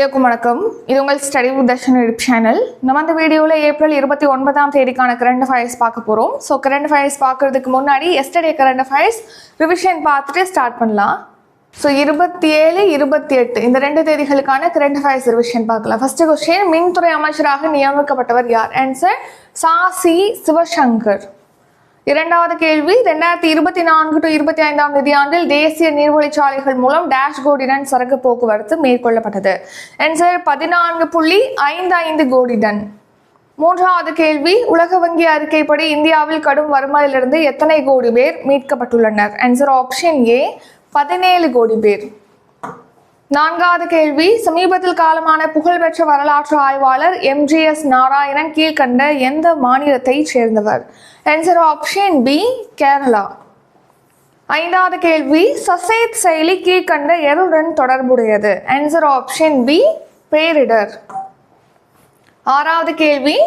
எல்லாருக்கும் வணக்கம். இது உங்கள் study with Darshan YouTube channel நம்ம அந்த வீடியோவில் ஏப்ரல் இருபத்தி ஒன்பதாம் தேதிக்கான கரண்ட் ஃபயர்ஸ் பார்க்க போகிறோம் ஸோ கரண்ட் ஃபயர்ஸ் பார்க்குறதுக்கு முன்னாடி எஸ்டர்டே கரண்ட் ஃபயர்ஸ் ரிவிஷன் பார்த்துட்டு ஸ்டார்ட் பண்ணலாம். ஸோ இருபத்தி ஏழு இருபத்தி எட்டு இந்த ரெண்டு தேதிகளுக்கான கரண்ட் அஃபயர்ஸ் ரிவிஷன் பார்க்கலாம். ஃபர்ஸ்ட் கொஸ்டின் மின்துறை அமைச்சராக நியமிக்கப்பட்டவர் யார்? ஆன்சர் சா சி சிவசங்கர். இரண்டாவது கேள்வி ரெண்டாயிரத்தி இருபத்தி நான்கு டு இருபத்தி ஐந்தாம் நிதியாண்டில் தேசிய நீர்வழிச்சாலைகள் மூலம் டேஷ்போர்டிடன் சரக்கு போக்குவரத்து மேற்கொள்ளப்பட்டது. ஆன்சர் பதினான்கு புள்ளி ஐந்து ஐந்து கோடி டன் மூன்றாவது கேள்வி உலக வங்கி அறிக்கைப்படி இந்தியாவில் கடும் வறுமையிலிருந்து எத்தனை கோடி பேர் மீட்கப்பட்டுள்ளனர்? ஆன்சர் ஆப்ஷன் ஏ பதினேழு கோடி பேர். நான்காவது கேள்வி. சமீபத்தில் காலமான புகழ்பெற்ற வரலாற்று ஆய்வாளர் எம்ஜிஎஸ் நாராயணன் கீழ்கண்ட எந்த மாநிலத்தை சேர்ந்தவர்? ஆன்சர் ஆப்ஷன் பி கேரளா ஐந்தாவது கேள்வி. சசேத் செயலி கீழ்கண்ட எருடன் தொடர்புடையது. ஆன்சர் ஆப்ஷன் பி பேரிடர். ஆறாவது கேள்வி.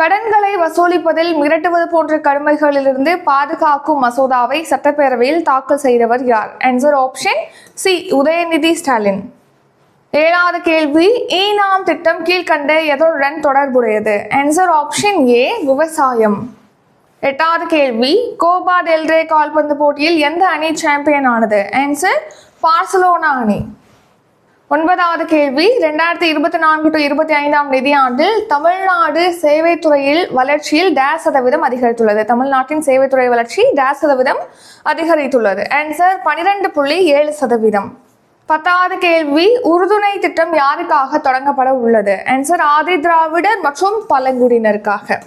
கடன்களை வசூலிப்பதில் மிரட்டுவது போன்ற கடுமைகளிலிருந்து பாதுகாக்கும் மசோதாவை சட்டப்பேரவையில் தாக்கல் செய்தவர் யார்? Answer option C Udhayanidhi Stalin. ஏழாவது கேள்வி ஈ நாம் திட்டம் கீழ்கண்ட எதனுடன் தொடர்புடையது? ஆன்சர் ஆப்ஷன் ஏ விவசாயம். எட்டாவது கேள்வி கோபா டெல்ரே கால்பந்து போட்டியில் எந்த அணி சாம்பியன் ஆனது? ஆன்சர் பார்சலோனா அணி. ஒன்பதாவது கேள்வி. ரெண்டாயிரத்தி இருபத்தி நான்கு டு இருபத்தி ஐந்தாம் நிதியாண்டில் தமிழ்நாடு சேவைத்துறையில் வளர்ச்சியில் டேஸ் சதவீதம் அதிகரித்துள்ளது. தமிழ்நாட்டின் சேவைத்துறை வளர்ச்சி டேஸ் சதவீதம் அதிகரித்துள்ளது. ஆன்சர் பனிரெண்டு புள்ளி ஏழு சதவீதம். பத்தாவது கேள்வி உறுதுணை திட்டம் யாருக்காக தொடங்கப்பட உள்ளது? ஆன்சர் ஆதி திராவிடர் மற்றும் பழங்குடியினருக்காக.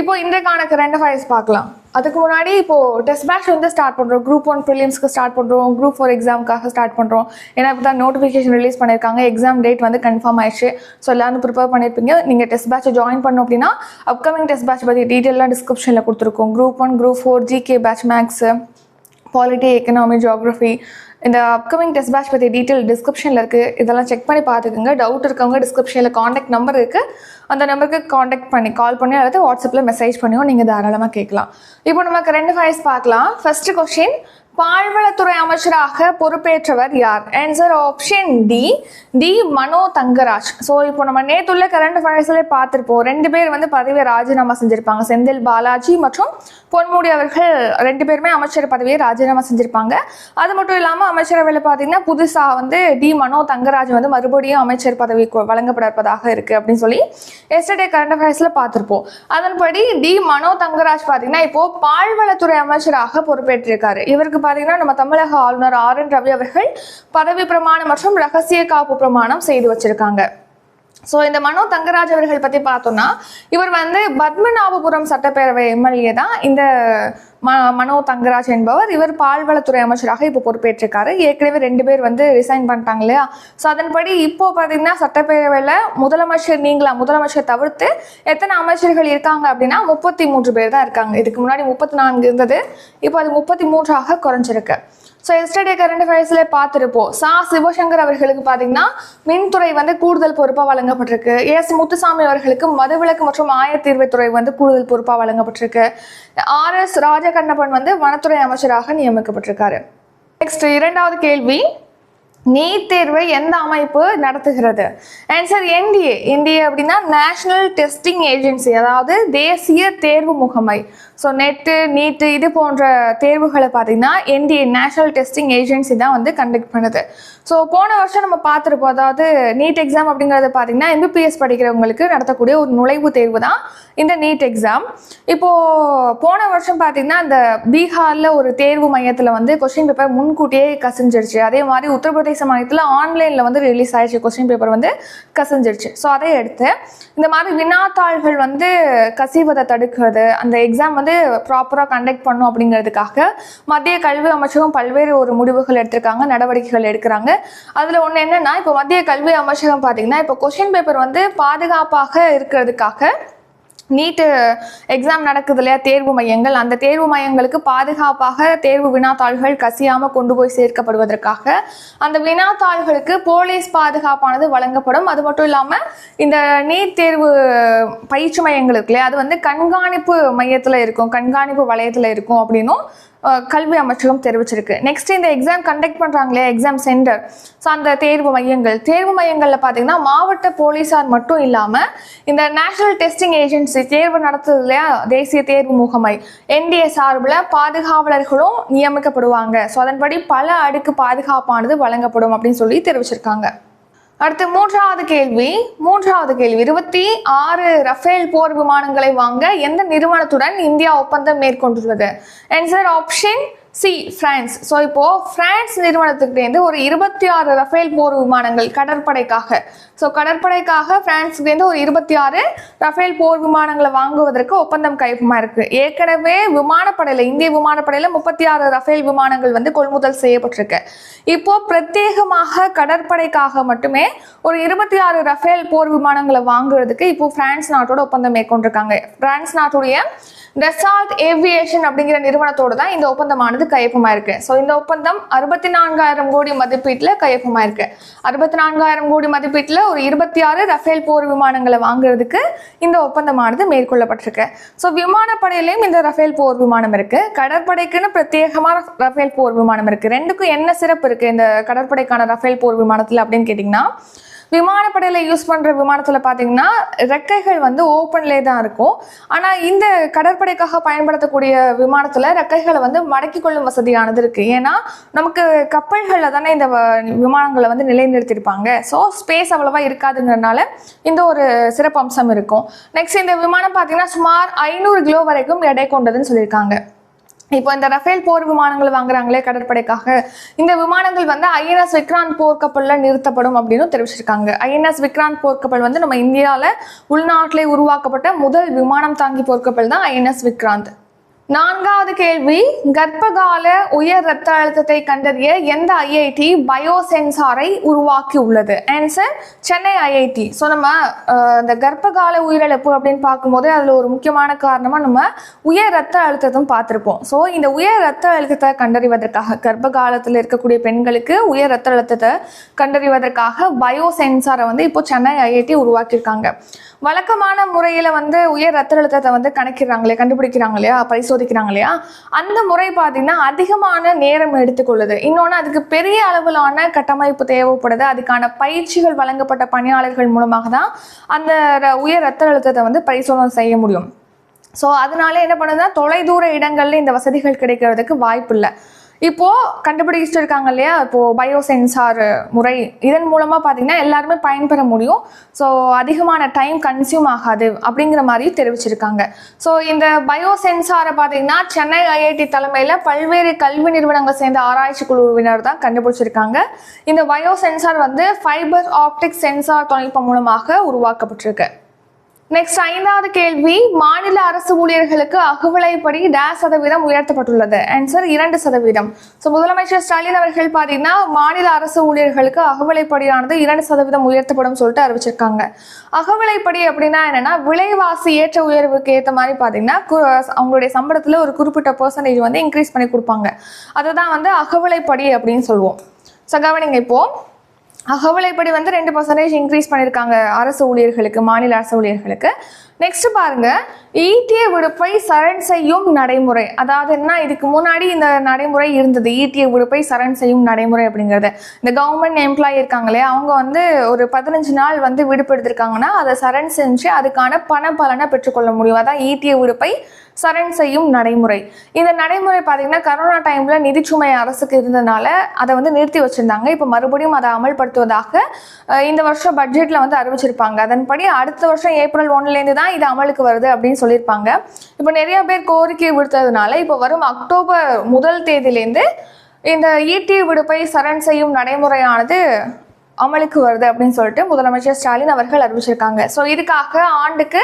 இப்போ இன்றைக்கான கரண்ட் அஃபேர்ஸ் பார்க்கலாம். அதுக்கு முன்னாடி இப்போ டெஸ்ட் பேட்ச் வந்து ஸ்டார்ட் பண்ணுறோம் குரூப் ஒன் ப்ரிலிம்ஸ்க்கு ஸ்டார்ட் பண்ணுறோம் குரூப் ஃபோர் எக்ஸாமுக்காக ஸ்டார்ட் பண்ணுறோம் ஏன்னா இப்போ தான் நோட்டிஃபிகேஷன் ரிலீஸ் பண்ணியிருக்காங்க. எக்ஸாம் டேட் வந்து கன்ஃபார்ம் ஆயிடுச்சு. ஸோ எல்லாரும் ப்ரிப்பேர் பண்ணியிருப்பீங்க. நீங்கள் டெஸ்ட் பேட்ச் ஜாயின் பண்ணோம் அப்படின்னா அப்கமிங் டெஸ்ட் பேட்ச் பற்றி டீட்டெயிலாக டிஸ்கிரிப்ஷனில் கொடுத்துருக்கோம். Group one group four GK batch maths polity economy geography இந்த அப்கமிங் டெஸ்ட் பேட்ச் பற்றி டீட்டெயில் டிஸ்கிரிப்ஷனில் இருக்குது இதெல்லாம் செக் பண்ணி பார்த்துக்கோங்க. டவுட் இருக்கவங்க டிஸ்கிரிப்ஷனில் காண்டாக்ட் நம்பர் இருக்குது அந்த நம்பருக்கு காண்டாக்ட் பண்ணி கால் பண்ணி அல்லது வாட்ஸ்அப்பில் மெசேஜ் பண்ணியும் நீங்கள் தாராளமாக கேட்கலாம். இப்போ நமக்கு ரெண்டு ஃபைல்ஸ் பார்க்கலாம். ஃபர்ஸ்ட் கொஷின் பால்வளத்துறை அமைச்சராக பொறுப்பேற்றவர் யார்? Answer option D T Mano Thangaraj. So இப்போ நம்ம நேற்றுள்ள கரண்ட் அஃபேர்ஸ்ல பார்த்துருப்போம். ரெண்டு பேர் வந்து பதவியை ராஜினாமா செஞ்சிருப்பாங்க. செந்தில் பாலாஜி மற்றும் பொன்முடி அவர்கள் ரெண்டு பேருமே அமைச்சர் பதவியை ராஜினாமா செஞ்சிருப்பாங்க. அது மட்டும் இல்லாமல் அமைச்சரவையில் பார்த்தீங்கன்னா புதுசாக வந்து டி மனோ தங்கராஜ் வந்து மறுபடியும் அமைச்சர் பதவி வழங்கப்பட இருப்பதாக இருக்குது அப்படின்னு சொல்லி எஸ்டர்டே கரண்ட் அஃபேர்ஸில் பார்த்துருப்போம். அதன்படி டி மனோ தங்கராஜ் பார்த்தீங்கன்னா இப்போ பால்வளத்துறை அமைச்சராக பொறுப்பேற்றிருக்காரு. இவருக்கு பார்த்தீங்கன்னா நம்ம தமிழக ஆளுநர் ஆர் என் ரவி அவர்கள் பதவி பிரமாணம் மற்றும் ரகசிய காப்பு பிரமாணம் செய்து வச்சிருக்காங்க. ஸோ இந்த மனோ தங்கராஜ் அவர்கள் பற்றி பார்த்தோம்னா இவர் வந்து பத்மநாபபுரம் சட்டப்பேரவை எம்எல்ஏ தான். இந்த ம மனோ தங்கராஜ் என்பவர் இவர் பால்வளத்துறை அமைச்சராக இப்போ பொறுப்பேற்றிருக்காரு. ஏற்கனவே ரெண்டு பேர் வந்து ரிசைன் பண்ணிட்டாங்க இல்லையா? ஸோ அதன்படி இப்போ பார்த்தீங்கன்னா சட்டப்பேரவையில் முதலமைச்சர் நீங்களா? முதலமைச்சர் தவிர்த்து எத்தனை அமைச்சர்கள் இருக்காங்க அப்படின்னா முப்பத்தி மூன்று பேர் தான் இருக்காங்க. இதுக்கு முன்னாடி முப்பத்தி நான்கு இருந்தது. இப்போ அது முப்பத்தி மூன்றாக குறைஞ்சிருக்கு. ஸோ எஸ்டர்டே கரண்ட் அஃபேர்ஸில் பார்த்துருப்போம். சா. சிவசங்கர் அவர்களுக்கு பார்த்தீங்கன்னா மின்துறை வந்து கூடுதல் பொறுப்பாக வழங்கப்பட்டிருக்கு. எஸ். முத்துசாமி அவர்களுக்கு மதுவிலக்கு மற்றும் ஆயத்தீர்வைத்துறை வந்து கூடுதல் பொறுப்பாக வழங்கப்பட்டிருக்கு. ஆர். எஸ். ராஜகண்ணப்பன் வந்து வனத்துறை அமைச்சராக நியமிக்கப்பட்டிருக்காரு. நெக்ஸ்ட் இரண்டாவது கேள்வி. நீட் தேர்வை எந்த அமைப்பு நடத்துகிறது? ஆன்சர் என்டிஏ என்டிஏ அப்படின்னா நேஷனல் டெஸ்டிங் ஏஜென்சி அதாவது தேசிய தேர்வு முகமை. ஸோ நெட்டு நீட்டு இது போன்ற தேர்வுகளை பார்த்தீங்கன்னா என்டிஏ நேஷனல் டெஸ்டிங் ஏஜென்சி தான் வந்து கண்டக்ட் பண்ணுது. ஸோ போன வருஷம் நம்ம பார்த்துருப்போம் அதாவது நீட் எக்ஸாம் அப்படிங்கிறது பார்த்தீங்கன்னா எம்பிபிஎஸ் படிக்கிறவங்களுக்கு நடத்தக்கூடிய ஒரு நுழைவு தேர்வு தான் இந்த நீட் எக்ஸாம் இப்போது போன வருஷம் பார்த்தீங்கன்னா அந்த பீகாரில் ஒரு தேர்வு மையத்தில் வந்து கொஸ்டின் பேப்பர் முன்கூட்டியே கசிஞ்சிருச்சு. அதே மாதிரி உத்தரப்பிரதேச மாநிலத்தில் ஆன்லைனில் வந்து ரிலீஸ் ஆயிடுச்சு. கொஸ்டின் பேப்பர் வந்து கசிஞ்சிருச்சு. ஸோ அதை எடுத்து இந்த மாதிரி வினாத்தாள்கள் வந்து கசிவதை தடுக்கிறது அந்த எக்ஸாம் வந்து ப்ராப்பராக கண்டக்ட் பண்ணும் அப்படிங்கிறதுக்காக மத்திய கல்வி அமைச்சகம் பல்வேறு ஒரு முடிவுகள் எடுத்திருக்காங்க நடவடிக்கைகள் எடுக்கிறாங்க. அதில் ஒன்று என்னென்னா இப்போ மத்திய கல்வி அமைச்சகம் பார்த்தீங்கன்னா இப்போ கொஷின் பேப்பர் வந்து பாதுகாப்பாக இருக்கிறதுக்காக நீட்டு எக்ஸாம் நடக்குது இல்லையா? தேர்வு மையங்கள். அந்த தேர்வு மையங்களுக்கு பாதுகாப்பாக தேர்வு வினாத்தாள்கள் கசியாமல் கொண்டு போய் சேர்க்கப்படுவதற்காக அந்த வினாத்தாள்களுக்கு போலீஸ் பாதுகாப்பானது வழங்கப்படும். அது மட்டும் இல்லாமல் இந்த நீட் தேர்வு பயிற்சி மையங்கள் இருக்கு இல்லையா? அது வந்து கண்காணிப்பு மையத்தில் இருக்கும். கண்காணிப்பு வளையத்தில் இருக்கும் அப்படின்னும் கல்வி அமைச்சகம் தெரிவிச்சிருக்கு. நெக்ஸ்ட் இந்த எக்ஸாம் கண்டக்ட் பண்றாங்களே எக்ஸாம் சென்டர் ஸோ அந்த தேர்வு மையங்கள். தேர்வு மையங்களில் பார்த்தீங்கன்னா மாவட்ட போலீசார் மட்டும் இல்லாமல் இந்த நேஷனல் டெஸ்டிங் ஏஜென்சி தேர்வு நடத்துது இல்லையா? தேசிய தேர்வு முகமை. என்டிஏ சார்பில் பாதுகாவலர்களும் நியமிக்கப்படுவாங்க. ஸோ அதன்படி பல அடுக்கு பாதுகாப்பானது வழங்கப்படும் அப்படின்னு சொல்லி தெரிவிச்சிருக்காங்க. அடுத்து மூன்றாவது கேள்வி மூன்றாவது கேள்வி. இருபத்தி ஆறு ரஃபேல் போர் விமானங்களை வாங்க எந்த நிறுவனத்துடன் இந்தியா ஒப்பந்தம் மேற்கொண்டுள்ளது? Answer option C France so இப்போ பிரான்ஸ் நிறுவனத்துக்கிட்டேருந்து ஒரு இருபத்தி ஆறு ரஃபேல் போர் விமானங்கள் கடற்படைக்காக. ஸோ கடற்படைக்காக பிரான்ஸ்லேருந்து ஒரு இருபத்தி ஆறு ரஃபேல் போர் விமானங்களை வாங்குவதற்கு ஒப்பந்தம் கைப்பமாக இருக்கு. ஏற்கனவே விமானப்படையில் இந்திய விமானப்படையில் முப்பத்தி ஆறு ரஃபேல் விமானங்கள் வந்து கொள்முதல் செய்யப்பட்டிருக்கு. இப்போ பிரத்யேகமாக கடற்படைக்காக மட்டுமே ஒரு இருபத்தி ஆறு ரஃபேல் போர் விமானங்களை வாங்குறதுக்கு இப்போ பிரான்ஸ் நாட்டோட ஒப்பந்தம் மேற்கொண்டிருக்காங்க. பிரான்ஸ் நாட்டுடைய டெசால்ட் ஏவியேஷன் அப்படிங்கிற நிறுவனத்தோடு தான் இந்த ஒப்பந்தமானது கையொப்பமா கையொப்பமாயிருக்கு ஸோ இந்த ஒப்பந்தம் அறுபத்தி நான்காயிரம் கோடி மதிப்பீட்டில் கையொப்பமாயிருக்கு அறுபத்தி நான்காயிரம் கோடி மதிப்பீட்டில் ஒரு இருபத்தி ஆறு ரஃபேல் போர் விமானங்களை வாங்குறதுக்கு இந்த ஒப்பந்தமானது மேற்கொள்ளப்பட்டிருக்கு. ஸோ விமானப்படையிலையும் இந்த ரஃபேல் போர் விமானம் இருக்கு. கடற்படைக்குன்னு பிரத்யேகமான ரஃபேல் போர் விமானம் இருக்கு. ரெண்டுக்கும் என்ன சிறப்பு இருக்கு இந்த கடற்படைக்கான ரஃபேல் போர் விமானத்தில் அப்படின்னு கேட்டிங்கன்னா விமானப்படையில் யூஸ் பண்ணுற விமானத்தில் பார்த்தீங்கன்னா ரெக்கைகள் வந்து ஓப்பன்லே தான் இருக்கும். ஆனால் இந்த கடற்படைக்காக பயன்படுத்தக்கூடிய விமானத்தில் ரெக்கைகளை வந்து மடக்கி கொள்ளும் வசதியானது இருக்குது ஏன்னா நமக்கு கப்பல்களில் தானே இந்த வ- விமானங்களை வந்து நிலைநிறுத்தியிருப்பாங்க ஸோ ஸ்பேஸ் அவ்வளோவா இருக்காதுங்கிறனால இந்த ஒரு சிறப்பம்சம் இருக்கும். நெக்ஸ்ட் இந்த விமானம் பார்த்தீங்கன்னா சுமார் ஐநூறு கிலோ வரைக்கும் எடை கொண்டதுன்னு சொல்லியிருக்காங்க. இப்போ இந்த ரஃபேல் போர் விமானங்கள் வாங்குறாங்களே கடற்படைக்காக. இந்த விமானங்கள் வந்து ஐஎன்எஸ் விக்ராந்த் போர்க்கப்பலில் நிறுத்தப்படும் அப்படின்னு தெரிவிச்சிருக்காங்க. ஐஎன்எஸ் விக்ராந்த் போர்க்கப்பல் வந்து நம்ம இந்தியாவில் உள்நாட்டிலே உருவாக்கப்பட்ட முதல் விமானம் தாங்கி போர்க்கப்பல் தான் ஐஎன்எஸ் விக்ராந்த். நான்காவது கேள்வி கர்ப்பகால உயர் ரத்த அழுத்தத்தை கண்டறிய எந்த ஐஐடி பயோ சென்சாரை உருவாக்கி உள்ளது ஆன்சர் சென்னை ஐஐடி ஸோ நம்ம இந்த கர்ப்பகால உயிரிழப்பு அப்படின்னு பார்க்கும்போது அதில் ஒரு முக்கியமான காரணமாக நம்ம உயர் ரத்த அழுத்தத்தும் பார்த்துருப்போம். ஸோ இந்த உயர் ரத்த அழுத்தத்தை கண்டறிவதற்காக கர்ப்ப காலத்தில் இருக்கக்கூடிய பெண்களுக்கு உயர் ரத்த அழுத்தத்தை கண்டறிவதற்காக பயோ சென்சாரை வந்து இப்போ சென்னை ஐஐடி உருவாக்கியிருக்காங்க. வழக்கமான முறையில் வந்து உயர் ரத்த அழுத்தத்தை வந்து கணக்கிடுறாங்களே கண்டுபிடிக்கிறாங்க இல்லையா பரிசோதிக்கிறாங்க இல்லையா அந்த முறை பார்த்தீங்கன்னா அதிகமான நேரம் எடுத்துக்கொள்ளுது. இன்னொன்று அதுக்கு பெரிய அளவிலான கட்டமைப்பு தேவைப்படுது. அதுக்கான பயிற்சிகள் வழங்கப்பட்ட பணியாளர்கள் மூலமாக தான் அந்த ர- உயர் ரத்த அழுத்தத்தை வந்து பரிசோதனை செய்ய முடியும். ஸோ அதனால என்ன பண்ணுதுன்னா தொலைதூர இடங்கள்ல இந்த வசதிகள் கிடைக்கிறதுக்கு வாய்ப்பு இல்லை. இப்போது கண்டுபிடிச்சிட்டு இருக்காங்க இல்லையா? இப்போது பயோ சென்சார் முறை. இதன் மூலமாக பார்த்தீங்கன்னா எல்லாருமே பயன்பெற முடியும். ஸோ அதிகமான டைம் கன்சியூம் ஆகாது அப்படிங்கிற மாதிரி தெரிவிச்சிருக்காங்க. ஸோ இந்த பயோ சென்சாரை பார்த்தீங்கன்னா சென்னை ஐஐடி தலைமையில் பல்வேறு கல்வி நிறுவனங்கள் சேர்ந்த ஆராய்ச்சி குழுவினர் தான் கண்டுபிடிச்சிருக்காங்க. இந்த பயோ சென்சார் வந்து ஃபைபர் ஆப்டிக் சென்சார் தொழில்நுட்பம் மூலமாக உருவாக்கப்பட்டிருக்கு. நெக்ஸ்ட் ஐந்தாவது கேள்வி மாநில அரசு ஊழியர்களுக்கு அகவிலைப்படி டேஸ் சதவீதம் உயர்த்தப்பட்டுள்ளது. ஆன்சர் இரண்டு சதவீதம். ஸோ முதலமைச்சர் ஸ்டாலின் அவர்கள் பார்த்தீங்கன்னா மாநில அரசு ஊழியர்களுக்கு அகவிலைப்படியானது இரண்டு சதவீதம் உயர்த்தப்படும் சொல்லிட்டு அறிவிச்சிருக்காங்க. அகவிலைப்படி அப்படின்னா என்னன்னா விலைவாசி ஏற்ற உயர்வுக்கு ஏற்ற மாதிரி பார்த்தீங்கன்னா அவங்களுடைய சம்பளத்தில் ஒரு குறிப்பிட்ட பர்சன்டேஜ் வந்து இன்க்ரீஸ் பண்ணி கொடுப்பாங்க. அதுதான் வந்து அகவிலைப்படி அப்படின்னு சொல்லுவோம். ஸோ கவனிங்க இப்போது அகவலைப்படி வந்து ரெண்டு பர்சன்டேஜ் இன்க்ரீஸ் பண்ணியிருக்காங்க அரசு ஊழியர்களுக்கு மாநில அரசு ஊழியர்களுக்கு. நெக்ஸ்ட் பாருங்க. ஈட்டிய விடுப்பை சரண் செய்யும் நடைமுறை. அதாவது என்ன? இதுக்கு முன்னாடி இந்த நடைமுறை இருந்தது. ஈட்டிய விடுப்பை சரண் செய்யும் நடைமுறை அப்படிங்கிறது. இந்த கவர்மெண்ட் எம்ப்ளாயி இருக்காங்களே அவங்க வந்து ஒரு பதினஞ்சு நாள் வந்து விடுப்பு எடுத்திருக்காங்கன்னா அதை சரண் செஞ்சு அதுக்கான பண பலனை பெற்றுக்கொள்ள முடியும். அதான் ஈட்டிய விடுப்பை சரண் செய்யும் நடைமுறை. இந்த நடைமுறை பார்த்தீங்கன்னா கரோனா டைம்ல நிதிச்சுமை அரசுக்கு இருந்ததுனால அதை வந்து நிறுத்தி வச்சிருந்தாங்க. இப்போ மறுபடியும் அதை அமல்படுத்துவதாக இந்த வருஷம் பட்ஜெட்ல வந்து அறிவிச்சிருப்பாங்க. அதன்படி அடுத்த வருஷம் ஏப்ரல் ஒன்னுலேருந்து தான் இது அமலுக்கு வருது அப்படின்னு சொல்லியிருப்பாங்க. இப்போ நிறைய பேர் கோரிக்கை விடுத்ததுனால இப்போ வரும் அக்டோபர் முதல் தேதியிலேருந்து இந்த ஈட்டி விடுப்பை சரண் செய்யும் நடைமுறையானது அமலுக்கு வருது அப்படின்னு சொல்லிட்டு முதலமைச்சர் ஸ்டாலின் அவர்கள் அறிவிச்சிருக்காங்க. ஸோ இதுக்காக ஆண்டுக்கு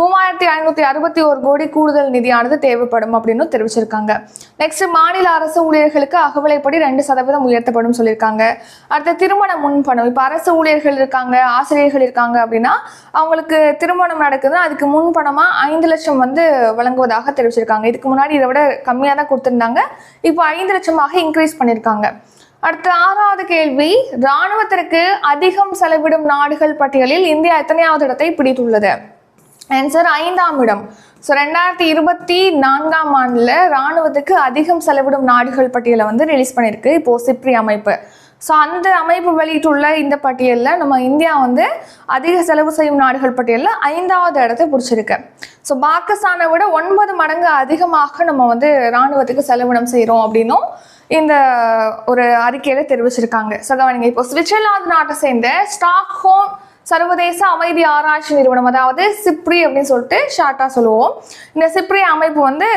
மூவாயிரத்தி ஐநூற்றி அறுபத்தி ஒரு கோடி கூடுதல் நிதியானது தேவைப்படும் அப்படின்னு தெரிவிச்சிருக்காங்க. நெக்ஸ்ட் மாநில அரசு ஊழியர்களுக்கு அகவலைப்படி ரெண்டு சதவீதம் உயர்த்தப்படும் சொல்லியிருக்காங்க. அடுத்த திருமண முன்பணம். இப்போ அரசு ஊழியர்கள் இருக்காங்க ஆசிரியர்கள் இருக்காங்க அப்படின்னா அவங்களுக்கு திருமணம் நடக்குதுன்னா அதுக்கு முன்பணமாக ஐந்து லட்சம் வந்து வழங்குவதாக தெரிவிச்சிருக்காங்க. இதுக்கு முன்னாடி இதை விட கம்மியாக தான் கொடுத்துருந்தாங்க. இப்போ ஐந்து லட்சமாக இன்க்ரீஸ் பண்ணியிருக்காங்க. அடுத்த ஆறாவது கேள்வி ராணுவத்திற்கு அதிகம் செலவிடும் நாடுகள் பட்டியலில் இந்தியா எத்தனையாவது இடத்தை பிடித்துள்ளது? ஆன்சர் ஐந்தாம் இடம். ஸோ ரெண்டாயிரத்தி இருபத்தி நான்காம் ஆண்டில் ராணுவத்துக்கு அதிகம் செலவிடும் நாடுகள் பட்டியலை வந்து ரிலீஸ் பண்ணியிருக்கு. இப்போது சிப்ரி அமைப்பு. ஸோ அந்த அமைப்பு வெளியிட்டுள்ள இந்த பட்டியலில் நம்ம இந்தியா வந்து அதிக செலவு செய்யும் நாடுகள் பட்டியலில் ஐந்தாவது இடத்தை பிடிச்சிருக்கு. ஸோ பாகிஸ்தானை விட ஒன்பது மடங்கு அதிகமாக நம்ம வந்து இராணுவத்துக்கு செலவினம் செய்கிறோம் அப்படின்னும் இந்த ஒரு அறிக்கையில் தெரிவிச்சிருக்காங்க. ஸோ கவனிங்க இப்போ சுவிட்சர்லாந்து நாட்டை சேர்ந்த ஸ்டாக்ஹோம் சர்வதேச அமைதி ஆராய்ச்சி நிறுவனம் அதாவது சிப்ரி அப்படின்னு சொல்லிட்டு ஷார்ட்டாக சொல்லுவோம். இந்த சிப்ரி அமைப்பு வந்து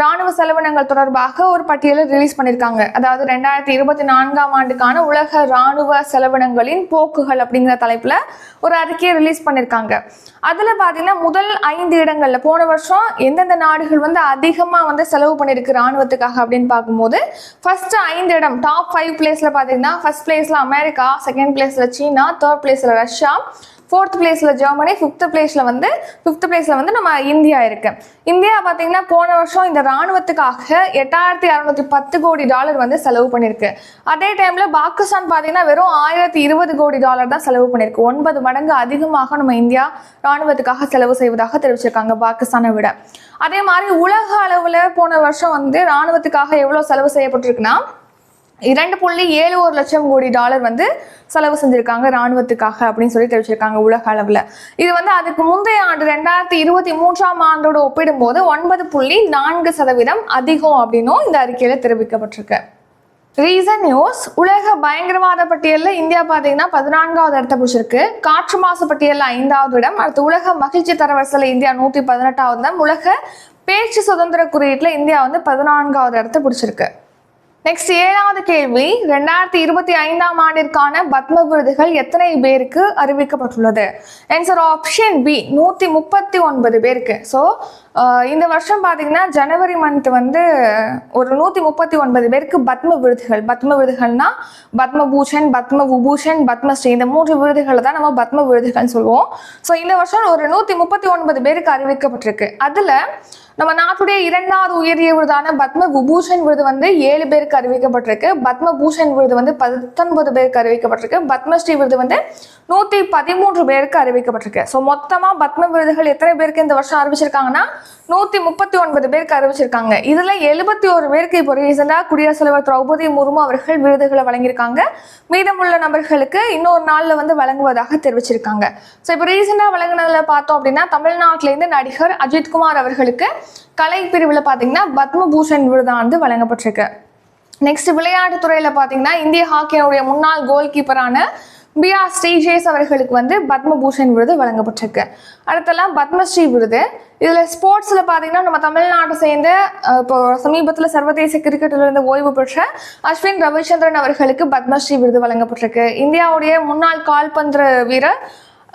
ராணுவ செலவினங்கள் தொடர்பாக ஒரு பட்டியலை ரிலீஸ் பண்ணியிருக்காங்க அதாவது ரெண்டாயிரத்தி இருபத்தி நான்காம் ஆண்டுக்கான உலக ராணுவ செலவினங்களின் போக்குகள் அப்படிங்கிற தலைப்பில் ஒரு அறிக்கையை ரிலீஸ் பண்ணியிருக்காங்க அதில் பார்த்தீங்கன்னா முதல் ஐந்து இடங்களில் போன வருஷம் எந்தெந்த நாடுகள் வந்து அதிகமாக வந்து செலவு பண்ணியிருக்கு ராணுவத்துக்காக அப்படின்னு பார்க்கும்போது ஃபர்ஸ்ட் ஐந்து இடம் டாப் ஃபைவ் பிளேஸில் பார்த்தீங்கன்னா ஃபர்ஸ்ட் பிளேஸில் அமெரிக்கா செகண்ட் பிளேஸில் சீனா தேர்ட் பிளேஸில் ரஷ்யா ஃபோர்த் பிளேஸில் ஜெர்மனி ஃபிஃப்த் பிளேஸில் வந்து ஃபிஃப்த் பிளேஸில் வந்து நம்ம இந்தியா இருக்குது இந்தியா பார்த்தீங்கன்னா போன வருஷம் இந்த ராணுவத்துக்காக எட்டாயிரத்தி அறநூத்தி பத்து கோடி டாலர் வந்து செலவு பண்ணியிருக்கு அதே டைமில் பாகிஸ்தான் பார்த்தீங்கன்னா வெறும் ஆயிரத்தி இருபது கோடி டாலர் தான் செலவு பண்ணியிருக்கு ஒன்பது மடங்கு அதிகமாக நம்ம இந்தியா ராணுவத்துக்காக செலவு செய்வதாக தெரிவிச்சிருக்காங்க பாகிஸ்தானை விட. அதே மாதிரி உலக அளவில் போன வருஷம் வந்து ராணுவத்துக்காக எவ்வளோ செலவு செய்யப்பட்டிருக்குன்னா இரண்டு புள்ளி ஏழு ஒரு லட்சம் கோடி டாலர் வந்து செலவு செஞ்சுருக்காங்க ராணுவத்துக்காக அப்படின்னு சொல்லி தெரிவிச்சிருக்காங்க உலக அளவில். இது வந்து அதுக்கு முந்தைய ஆண்டு ரெண்டாயிரத்தி இருபத்தி மூன்றாம் ஆண்டோடு ஒப்பிடும்போது ஒன்பது புள்ளி நான்கு சதவீதம் அதிகம் அப்படின்னும் இந்த அறிக்கையில் தெரிவிக்கப்பட்டிருக்கு. ரீசன் நியூஸ் உலக பயங்கரவாத பட்டியலில் இந்தியா பார்த்தீங்கன்னா பதினான்காவது இடத்தை பிடிச்சிருக்கு. காற்று மாசு பட்டியலில் ஐந்தாவது இடம். அடுத்து உலக மகிழ்ச்சி தரவரிசையில் இந்தியா நூற்றி பதினெட்டாவது இடம். உலக பேச்சு சுதந்திர குறியீட்டில் இந்தியா வந்து பதினான்காவது இடத்தை பிடிச்சிருக்கு. நெக்ஸ்ட் ஏழாவது கேள்வி ரெண்டாயிரத்தி இருபத்தி ஐந்தாம் ஆண்டிற்கான பத்ம விருதுகள் எத்தனை பேருக்கு அறிவிக்கப்பட்டுள்ளது? ஆன்சர் ஆப்ஷன் பி நூற்றி முப்பத்தி ஒன்பது பேருக்கு ஸோ இந்த வருஷம் பார்த்தீங்கன்னா ஜனவரி மந்த் வந்து ஒரு நூற்றி முப்பத்தி ஒன்பது பேருக்கு பத்ம விருதுகள். பத்ம விருதுகள்னா பத்மபூஷன் பத்ம விபூஷன் பத்மஸ்ரீ இந்த மூன்று விருதுகளை தான் நம்ம பத்ம விருதுகள்னு சொல்லுவோம். ஸோ இந்த வருஷம் ஒரு நூற்றி முப்பத்தி ஒன்பது பேருக்கு அறிவிக்கப்பட்டிருக்கு. அதில் நம்ம நாட்டுடைய இரண்டாவது உயரிய விருதான பத்ம விபூஷன் விருது வந்து ஏழு பேருக்கு அறிவிக்கப்பட்டிருக்கு. பத்ம பூஷன் விருது வந்து பத்தொன்பது பேருக்கு அறிவிக்கப்பட்டிருக்கு. பத்மஸ்ரீ விருது வந்து நூற்றி பதிமூன்று பேருக்கு அறிவிக்கப்பட்டிருக்கு. ஸோ மொத்தமாக பத்ம விருதுகள் எத்தனை பேருக்கு இந்த வருஷம் அறிவிச்சிருக்காங்கன்னா நூற்றி முப்பத்தி ஒன்பது பேருக்கு அறிவிச்சிருக்காங்க. இதில் எழுபத்தி ஒரு பேருக்கு இப்போ ரீசெண்டாக குடியரசுத் தலைவர் திரௌபதி முர்மு அவர்கள் விருதுகளை வழங்கியிருக்காங்க. மீதமுள்ள நபர்களுக்கு இன்னொரு நாளில் வந்து வழங்குவதாக தெரிவிச்சிருக்காங்க. ஸோ இப்போ ரீசெண்டாக வழங்கினதில் பார்த்தோம் அப்படின்னா தமிழ்நாட்டிலேருந்து நடிகர் அஜித்குமார் அவர்களுக்கு கலை பிரிவில் பார்த்தீங்கன்னா பத்மபூஷன் விருதா வந்து வழங்கப்பட்டிருக்கு. நெக்ஸ்ட் விளையாட்டுத்துறையில் பார்த்தீங்கன்னா இந்திய ஹாக்கியினுடைய முன்னாள் கோல் கீப்பரான பி ஆர் ஸ்ரீஜேஸ் அவர்களுக்கு வந்து பத்மபூஷன் விருது வழங்கப்பட்டிருக்கு. அடுத்தெல்லாம் பத்மஸ்ரீ விருது. இதில் ஸ்போர்ட்ஸில் பார்த்தீங்கன்னா நம்ம தமிழ்நாட்டை சேர்ந்த இப்போ சமீபத்தில் சர்வதேச கிரிக்கெட்டில் இருந்து ஓய்வு பெற்ற அஸ்வின் ரவிச்சந்திரன் அவர்களுக்கு பத்மஸ்ரீ விருது வழங்கப்பட்டிருக்கு. இந்தியாவுடைய முன்னாள் கால்பந்து வீரர்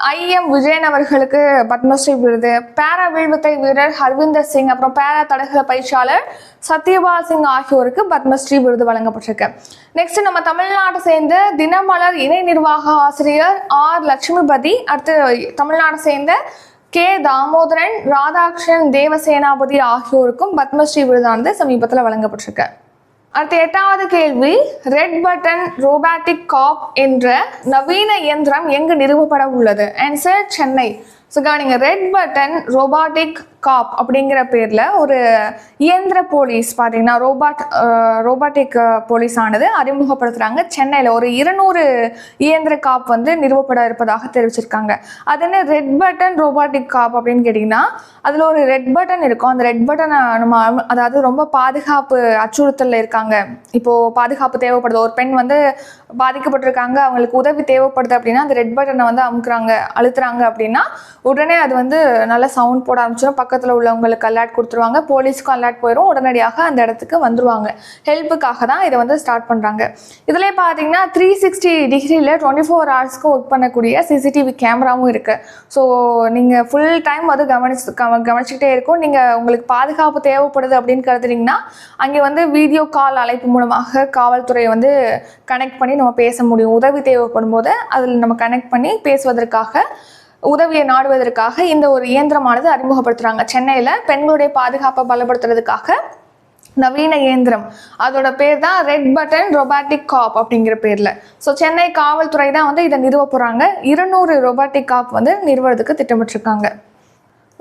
ஐ எம் விஜயன் அவர்களுக்கு பத்மஸ்ரீ விருது. பேரா வில்வித்தை வீரர் ஹர்விந்தர் சிங் அப்புறம் பேரா தடகள பயிற்சியாளர் சத்யபால் சிங் ஆகியோருக்கு பத்மஸ்ரீ விருது வழங்கப்பட்டிருக்கு. நெக்ஸ்ட் நம்ம தமிழ்நாட்டை சேர்ந்த தினமலர் இணை நிர்வாக ஆசிரியர் ஆர் லட்சுமிபதி அடுத்து தமிழ்நாட்டை சேர்ந்த கே தாமோதரன் ராதாகிருஷ்ணன் தேவசேனாபதி ஆகியோருக்கும் பத்மஸ்ரீ விருதானது சமீபத்தில் வழங்கப்பட்டிருக்கு. அடுத்த எட்டாவது கேள்வி ரெட் பட்டன் ரோபாட்டிக் காப் என்ற நவீன இயந்திரம் எங்கு நிறுவப்பட உள்ளது? ஆன்சர் சென்னை. ஸோ கவனிங்க ரெட் பட்டன் ரோபாட்டிக் காப் அப்படிங்கிற பேரில் ஒரு இயந்திர போலீஸ் பார்த்தீங்கன்னா ரோபாட் ரோபாட்டிக் போலீஸ் ஆனது அறிமுகப்படுத்துகிறாங்க சென்னையில் ஒரு இருநூறு இயந்திர காப் வந்து நிறுவப்பட இருப்பதாக தெரிவிச்சிருக்காங்க. அது என்ன ரெட் பட்டன் ரோபாட்டிக் காப் அப்படின்னு கேட்டிங்கன்னா அதில் ஒரு ரெட் பட்டன் இருக்கும். அந்த ரெட் பட்டனை நம்ம அதாவது ரொம்ப பாதுகாப்பு அச்சுறுத்தலில் இருக்காங்க. இப்போது பாதுகாப்பு தேவைப்படுது. ஒரு பெண் வந்து பாதிக்கப்பட்டிருக்காங்க. அவங்களுக்கு உதவி தேவைப்படுது அப்படின்னா அந்த ரெட் பட்டனை வந்து அமுக்குறாங்க அழுத்துறாங்க அப்படின்னா உடனே அது வந்து நல்ல சவுண்ட் போட ஆரம்பிச்சிடும். பக்கத்தில் உள்ளவங்களுக்கு அலர்ட் கொடுத்துருவாங்க. போலீஸ்க்கும் அலர்ட் போயிடும் உடனடியாக அந்த இடத்துக்கு வந்துருவாங்க. ஹெல்ப்புக்காக தான் இதை வந்து ஸ்டார்ட் பண்ணுறாங்க இதில் பார்த்தீங்கன்னா த்ரீ சிக்ஸ்டி டிகிரியில் டுவெண்ட்டி ஃபோர் ஹவர்ஸ்க்கு ஒர்க் பண்ணக்கூடிய சிசிடிவி கேமராவும் இருக்குது ஸோ நீங்கள் ஃபுல் டைம் வந்து கவனிச்சு கவ கவனிச்சுக்கிட்டே இருக்கும் நீங்கள் உங்களுக்கு பாதுகாப்பு தேவைப்படுது அப்படின்னு கருதுனீங்கன்னா அங்கே வந்து வீடியோ கால் அழைப்பு மூலமாக காவல்துறையை வந்து கனெக்ட் பண்ணி நம்ம பேச முடியும். உதவி தேவைப்படும் போது அதில் நம்ம கனெக்ட் பண்ணி பேசுவதற்காக உதவியை நாடுவதற்காக இந்த ஒரு இயந்திரமானது அறிமுகப்படுத்துகிறாங்க சென்னையில் பெண்களுடைய பாதுகாப்பை பலப்படுத்துறதுக்காக நவீன இயந்திரம். அதோட பேர் தான் ரெட் பட்டன் ரொபாட்டிக் காப் அப்படிங்கிற பேரில். ஸோ சென்னை காவல்துறை தான் வந்து இதை நிறுவ போகிறாங்க இருநூறு ரொபாட்டிக் காப் வந்து நிறுவனத்துக்கு திட்டமிட்டிருக்காங்க.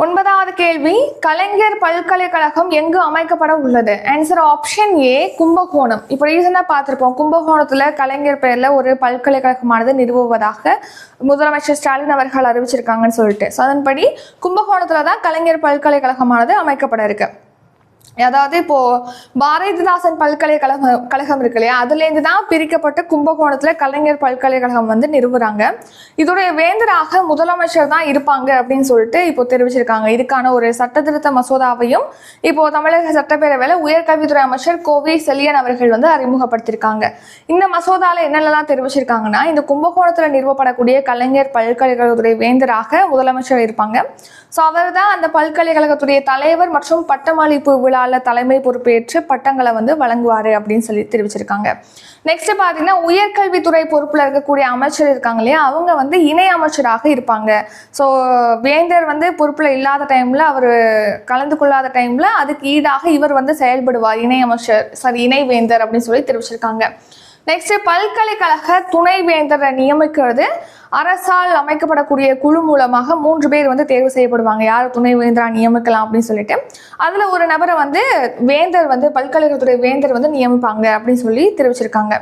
ஒன்பதாவது கேள்வி கலைஞர் பல்கலைக்கழகம் எங்கு அமைக்கப்பட உள்ளது? Answer option A Kumbakonam. இப்போ ரீசெண்டாக பார்த்துருப்போம் கும்பகோணத்தில் கலைஞர் பெயரில் ஒரு பல்கலைக்கழகமானது நிறுவுவதாக முதலமைச்சர் ஸ்டாலின் அவர்கள் அறிவிச்சிருக்காங்கன்னு சொல்லிட்டு. ஸோ அதன்படி கும்பகோணத்தில் தான் கலைஞர் பல்கலைக்கழகமானது அமைக்கப்பட இருக்குது அதாவது இப்போ பாரதிதாசன் பல்கலைக்கழகம் கழகம் இருக்கு இல்லையா? அதுலேருந்து தான் பிரிக்கப்பட்ட கும்பகோணத்தில் கலைஞர் பல்கலைக்கழகம் வந்து நிறுவுறாங்க. இதோடைய வேந்தராக முதலமைச்சர் தான் இருப்பாங்க அப்படின்னு சொல்லிட்டு இப்போ தெரிவிச்சிருக்காங்க. இதுக்கான ஒரு சட்டத்திருத்த மசோதாவையும் இப்போ தமிழக சட்டப்பேரவையில் உயர்கல்வித்துறை அமைச்சர் கோவி செலியன் அவர்கள் வந்து அறிமுகப்படுத்தியிருக்காங்க இந்த மசோதாவில் என்னென்னலாம் தெரிவிச்சிருக்காங்கன்னா இந்த கும்பகோணத்தில் நிறுவப்படக்கூடிய கலைஞர் பல்கலைக்கழகத்துடைய வேந்தராக முதலமைச்சர் இருப்பாங்க. ஸோ அவர் தான் அந்த பல்கலைக்கழகத்துடைய தலைவர் மற்றும் பட்டமளிப்பு நாளில் தலைமை பொறுப்பேற்று பட்டங்களை வந்து வழங்குவார் அப்படின்னு சொல்லி தெரிவிச்சிருக்காங்க. நெக்ஸ்ட் பார்த்தீங்கன்னா உயர்கல்வித்துறை பொறுப்பில் இருக்கக்கூடிய அமைச்சர் இருக்காங்க இல்லையா? அவங்க வந்து இணை அமைச்சராக இருப்பாங்க. ஸோ வேந்தர் வந்து பொறுப்பில் இல்லாத டைமில் அவர் கலந்து கொள்ளாத டைமில் அதுக்கு ஈடாக இவர் வந்து செயல்படுவார். இணை அமைச்சர் சாரி இணை வேந்தர் அப்படின்னு சொல்லி தெரிவிச்சிருக்காங்க. நெக்ஸ்ட் பல்கலைக்கழக துணைவேந்தரை நியமிக்கிறது. அரசால் அமைக்கப்படக்கூடிய குழு மூலமாக மூன்று பேர் வந்து தேர்வு செய்யப்படுவாங்க. யார் துணைவேந்தரா நியமிக்கலாம் அப்படின்னு சொல்லிட்டு. அதுல ஒரு நபரை வந்து வேந்தர் வந்து பல்கலைக்கழகத்துறை வேந்தர் வந்து நியமிப்பாங்க அப்படின்னு சொல்லி தெரிவிச்சிருக்காங்க.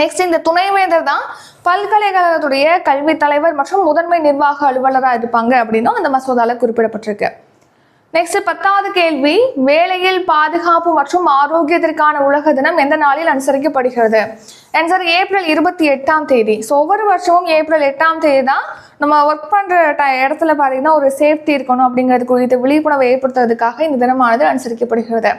நெக்ஸ்ட் இந்த துணைவேந்தர் தான் பல்கலைக்கழகத்துடைய கல்வி தலைவர் மற்றும் முதன்மை நிர்வாக அலுவலராக இருப்பாங்க அப்படின்னும் அந்த மசோதாவில் குறிப்பிடப்பட்டிருக்கு. நெக்ஸ்ட் பத்தாவது கேள்வி வேலையில் பாதுகாப்பு மற்றும் ஆரோக்கியத்திற்கான உலக தினம் எந்த நாளில் அனுசரிக்கப்படுகிறது? ஆன்சர் ஏப்ரல் இருபத்தி எட்டாம் தேதி. ஸோ ஒவ்வொரு வருஷமும் ஏப்ரல் எட்டாம் தேதி தான் நம்ம ஒர்க் பண்ணுற ட இடத்துல பார்த்தீங்கன்னா ஒரு சேஃப்டி இருக்கணும் அப்படிங்கிறது குறித்து விழிப்புணர்வை ஏற்படுத்துறதுக்காக இந்த தினமானது அனுசரிக்கப்படுகிறது.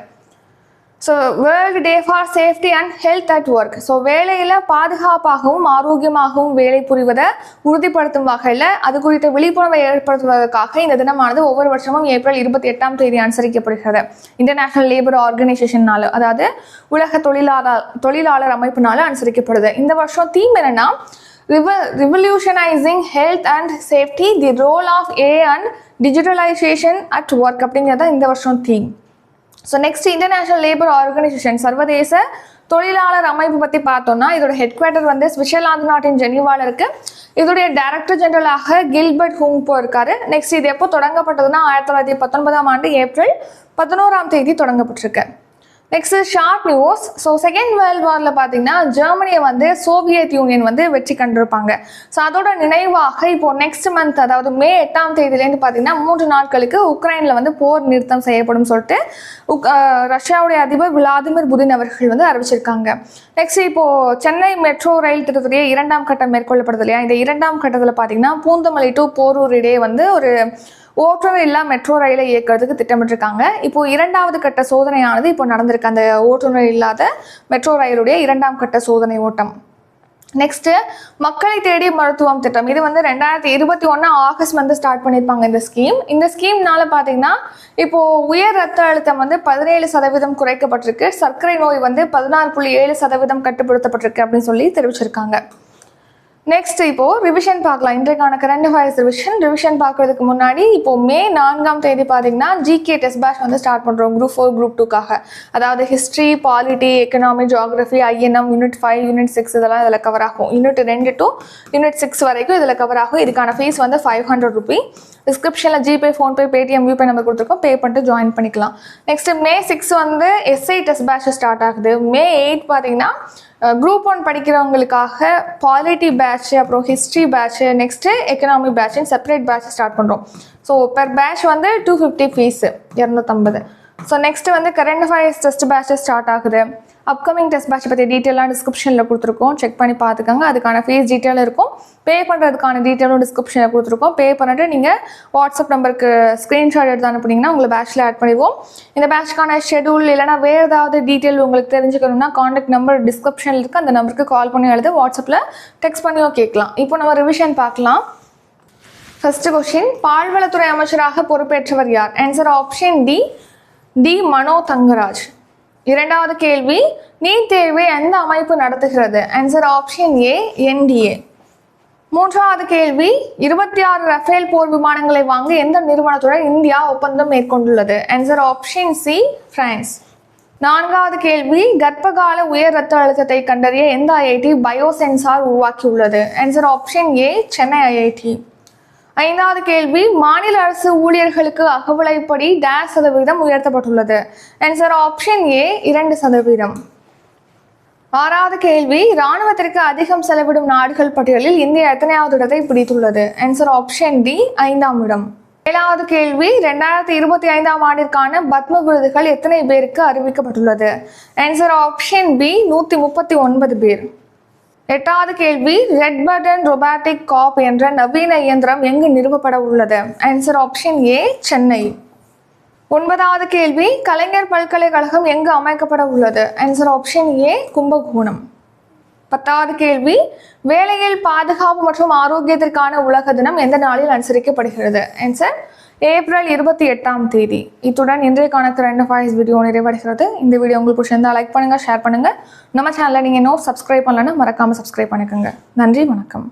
So world day for safety and health at work so வேலையில் பாதுகாப்பாகவும் ஆரோக்கியமாகவும் வேலை புரிவதை உறுதிப்படுத்தும் வகையில் அது குறித்த விழிப்புணர்வை ஏற்படுத்துவதற்காக இந்த தினமானது ஒவ்வொரு வருஷமும் ஏப்ரல் இருபத்தி எட்டாம் தேதி அனுசரிக்கப்படுகிறது. இன்டர்நேஷனல் லேபர் ஆர்கனைசேஷன்னால அதாவது உலக தொழிலாளர் தொழிலாளர் அமைப்பினால அனுசரிக்கப்படுது. இந்த வருஷம் தீம் என்னன்னா revolutionising health and safety the role of A and digitalisation at work அப்படிங்கிறது தான் இந்த வருஷம் theme so next international labour organisation சர்வதேச தொழிலாளர் அமைப்பு பற்றி பார்த்தோம்னா இதோட ஹெட் குவார்ட்டர் வந்து சுவிட்சர்லாந்து நாட்டின் ஜெனீவால இருக்குது இதோடைய டைரக்டர் ஜெனரலாக கில்பர்ட் ஹூங்போ இருக்காரு. நெக்ஸ்ட் இது எப்போ தொடங்கப்பட்டதுன்னா ஆயிரத்தி தொள்ளாயிரத்தி பத்தொன்பதாம் ஆண்டு ஏப்ரல் பதினோராம் தேதி தொடங்கப்பட்டிருக்கு. Next short news so second world வாரில் பார்த்தீங்கன்னா ஜெர்மனியை வந்து சோவியத் யூனியன் வந்து வெற்றி கண்டிருப்பாங்க. ஸோ அதோட நினைவாக இப்போ நெக்ஸ்ட் மந்த் அதாவது மே எட்டாம் தேதியிலேருந்து பார்த்தீங்கன்னா மூன்று நாட்களுக்கு உக்ரைனில் வந்து போர் நிறுத்தம் செய்யப்படும் சொல்லிட்டு உக் ரஷ்யாவுடைய அதிபர் விளாதிமிர் புதின் அவர்கள் வந்து அறிவிச்சிருக்காங்க. நெக்ஸ்ட் இப்போ சென்னை மெட்ரோ ரயில் திட்டத்துடைய இரண்டாம் கட்டம் மேற்கொள்ளப்படுது இல்லையா? இந்த இரண்டாம் கட்டத்தில் பார்த்தீங்கன்னா பூந்தமல்லி டு போரூர் இடையே வந்து ஒரு ஓட்டுநர் இல்லா மெட்ரோ ரயிலை இயக்கிறதுக்கு திட்டமிட்டிருக்காங்க. இப்போ இரண்டாவது கட்ட சோதனையானது இப்போ நடந்திருக்கு. அந்த ஓட்டுநர் இல்லாத மெட்ரோ ரயிலுடைய இரண்டாம் கட்ட சோதனை ஓட்டம். நெக்ஸ்ட்டு மக்களை தேடி மருத்துவம் திட்டம். இது வந்து ரெண்டாயிரத்தி இருபத்தி ஒன்று ஆகஸ்ட் வந்து ஸ்டார்ட் பண்ணியிருப்பாங்க இந்த ஸ்கீம் இந்த ஸ்கீம்னால பார்த்தீங்கன்னா இப்போது உயர் ரத்த அழுத்தம் வந்து பதினேழு சதவீதம் குறைக்கப்பட்டிருக்கு. சர்க்கரை நோய் வந்து பதினாறு புள்ளி ஏழு சதவீதம் கட்டுப்படுத்தப்பட்டிருக்கு அப்படின்னு சொல்லி தெரிவிச்சிருக்காங்க. நெக்ஸ்ட் இப்போ ரிவிஷன் பார்க்கலாம். இன்றைக்கான கரண்ட் அஃபேர்ஸ் ரிவிஷன் ரிவிஷன் பார்க்கறதுக்கு முன்னாடி இப்போ மே நான்காம் தேதி பார்த்தீங்கன்னா ஜிகே டெஸ்ட் பேட்ச் வந்து ஸ்டார்ட் பண்ணுறோம் குரூப் ஃபோர் குரூப் டூக்காக அதாவது history polity economy geography INM unit five unit six இதெல்லாம் இதில் கவர் ஆகும். யூனிட் ரெண்டு டு யூனிட் சிக்ஸ் வரைக்கும் இதில் கவர் ஆகும். இதுக்கான ஃபீஸ் வந்து ஃபைவ் ஹண்ட்ரட் ருபி டிஸ்கிரிப்ஷனில் GPay PhonePe Paytm YouPay number கொடுத்துருக்கோம். பே பண்ணிட்டு ஜாயின் பண்ணிக்கலாம். நெக்ஸ்ட் மே சிக்ஸ் வந்து எஸ்ஐ டெஸ்ட் பேட்ச் ஸ்டார்ட் ஆகுது. மே எயிட் பார்த்தீங்கன்னா குரூப் ஒன் படிக்கிறவங்களுக்காக பாலிட்டி பேட்ச் அப்புறம் ஹிஸ்ட்ரி பேட்ச் நெக்ஸ்ட்டு எக்கனாமி பேட்ச்னு செப்பரேட் பேட்ச் ஸ்டார்ட் பண்ணுறோம் ஸோ பெர் பேட்ச் வந்து டூ ஃபிஃப்டி ஃபீஸு இரநூத்தம்பது. ஸோ நெக்ஸ்ட்டு வந்து current affairs test batch start ஆகுது. அப்கமிங் டெஸ்ட் பேட்ச் பற்றி டீட்டெயிலாக டிஸ்கிரிப்ஷனில் கொடுத்துருக்கோம். செக் பண்ணி பார்த்துக்கோங்க. அதுக்கான ஃபீஸ் டீட்டெயில் இருக்கும். பே பண்ணுறதுக்கான டீட்டெயிலும் டிஸ்கிரிப்ஷனில் கொடுத்துருக்கோம். பே பண்ணிட்டு நீங்கள் வாட்ஸ்அப் நம்பருக்கு ஸ்க்ரீன்ஷாட் எடுத்து அனுப்புனீங்கன்னா உங்களை பேட்ச்சில் ஆட் பண்ணிடுவோம். இந்த பேட்ச்க்கான ஷெடியூல் இல்லைனா வேறு ஏதாவது டீட்டெயில் உங்களுக்கு தெரிஞ்சுக்கணும்னா காண்டாக்ட் நம்பர் டிஸ்கிரிப்ஷனில் இருக்குது அந்த நம்பருக்கு கால் பண்ணி எழுது வாட்ஸ்அப்பில் டெக்ஸ்ட் பண்ணியோ கேட்கலாம். இப்போ நம்ம ரிவிஷன் பார்க்கலாம். ஃபர்ஸ்ட் கொஸ்டின் பால்வளத்துறை அமைச்சராக பொறுப்பேற்றவர் யார்? Answer option D T Mano Thangaraj. இரண்டாவது கேள்வி நீட் தேர்வை எந்த அமைப்பு நடத்துகிறது? ஆன்சர் ஆப்ஷன் ஏ என்டிஏ மூன்றாவது கேள்வி இருபத்தி ஆறு ரஃபேல் போர் விமானங்களை வாங்க எந்த நிறுவனத்துடன் இந்தியா ஒப்பந்தம் மேற்கொண்டுள்ளது? ஆன்சர் ஆப்ஷன் சி பிரான்ஸ் நான்காவது கேள்வி கர்ப்பகால உயர் ரத்த அழுத்தத்தை கண்டறிய எந்த ஐஐடி பயோசென்சார் உருவாக்கியுள்ளது? Answer option A Chennai IIT ஐந்தாவது கேள்வி மாநில அரசு ஊழியர்களுக்கு அகவிலைப்படி டேஷ் சதவீதம் உயர்த்தப்பட்டுள்ளது. ஆன்சர் ஆப்ஷன் ஏ இரண்டு சதவீதம். ஆறாவது கேள்வி இராணுவத்திற்கு அதிகம் செலவிடும் நாடுகள் பட்டியலில் இந்தியா எத்தனையாவது இடத்தை பிடித்துள்ளது? ஆன்சர் ஆப்ஷன் டி ஐந்தாம் இடம். ஏழாவது கேள்வி ரெண்டாயிரத்தி இருபத்தி ஐந்தாம் ஆண்டிற்கான பத்ம விருதுகள் எத்தனை பேருக்கு அறிவிக்கப்பட்டுள்ளது? ஆன்சர் ஆப்ஷன் பி நூற்றி முப்பத்தி ஒன்பது பேர். எட்டாவது கேள்வி ரெட் பட்டன் ரொபாட்டிக் காப் என்ற நவீன இயந்திரம் எங்கு நிறுவப்பட உள்ளது? Answer option A Chennai. ஒன்பதாவது கேள்வி கலைஞர் பல்கலைக்கழகம் எங்கு அமைக்கப்பட உள்ளது? Answer option A Kumbakonam. பத்தாவது கேள்வி வேலையில் பாதுகாப்பு மற்றும் ஆரோக்கியத்திற்கான உலக தினம் எந்த நாளில் அனுசரிக்கப்படுகிறது? ஆன்சர் ஏப்ரல் இருபத்தி எட்டாம் தேதி. இத்துடன் இன்றைய கணக்கு ரெண்டு ஃபைஸ் வீடியோ நிறைவடைகிறது. இந்த வீடியோ உங்களுக்கு பிடிச்சிருந்தா லைக் பண்ணுங்கள் ஷேர் பண்ணுங்கள் நம்ம சேனலை நீங்கள் இன்னும் சப்ஸ்கிரைப் பண்ணலன்னா மறக்காமல் சப்ஸ்கிரைப் பண்ணிக்கோங்க. நன்றி வணக்கம்.